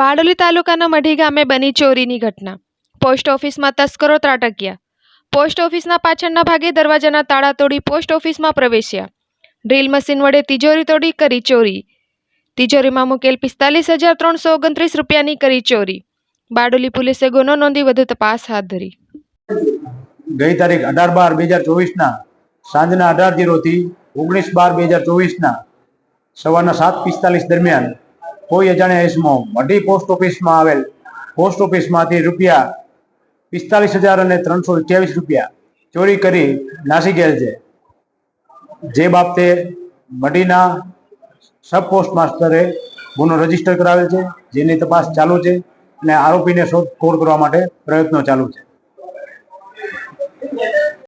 બારડોલી તાલુકાના મઢી ગામે બની ચોરીની ઘટના. પોસ્ટ ઓફિસમાં તસ્કરો ત્રાટક્યા. પોસ્ટ ઓફિસના પાછળના ભાગે દરવાજાના તાળા તોડી પોસ્ટ ઓફિસમાં પ્રવેશ્યા. ડ્રીલ મશીન વડે તિજોરી તોડી કરી ચોરી. તિજોરીમાં મૂકેલ પિસ્તાલીસ હજાર ત્રણસો ઓગણત્રીસ રૂપિયાની કરી ચોરી. બારડોલી પોલીસે ગુનો નોંધી વધુ તપાસ હાથ ધરી. ગઈ તારીખ અઢાર બાર બે હજાર ચોવીસના સાંજના અઢાર જીરોથી ઓગણીસ બાર બે હજાર ચોવીસના સવારના સાત પિસ્તાલીસ દરમિયાન કોઈ અજાણ્યા ઇસમો મઢી પોસ્ટ ઓફિસમાં આવેલ, પોસ્ટ ઓફિસમાંથી રૂપિયા પિસ્તાલીસ હજાર અને ત્રણસો અઠ્યાવીસ રૂપિયા ચોરી કરી નાસી ગયેલ છે. જે બાબતે મઢીના સબ પોસ્ટ માસ્ટરે ગુનો રજિસ્ટર કરાવેલ છે, જેની તપાસ ચાલુ છે અને આરોપીને શોધખોળ કરવા માટે પ્રયત્નો ચાલુ છે.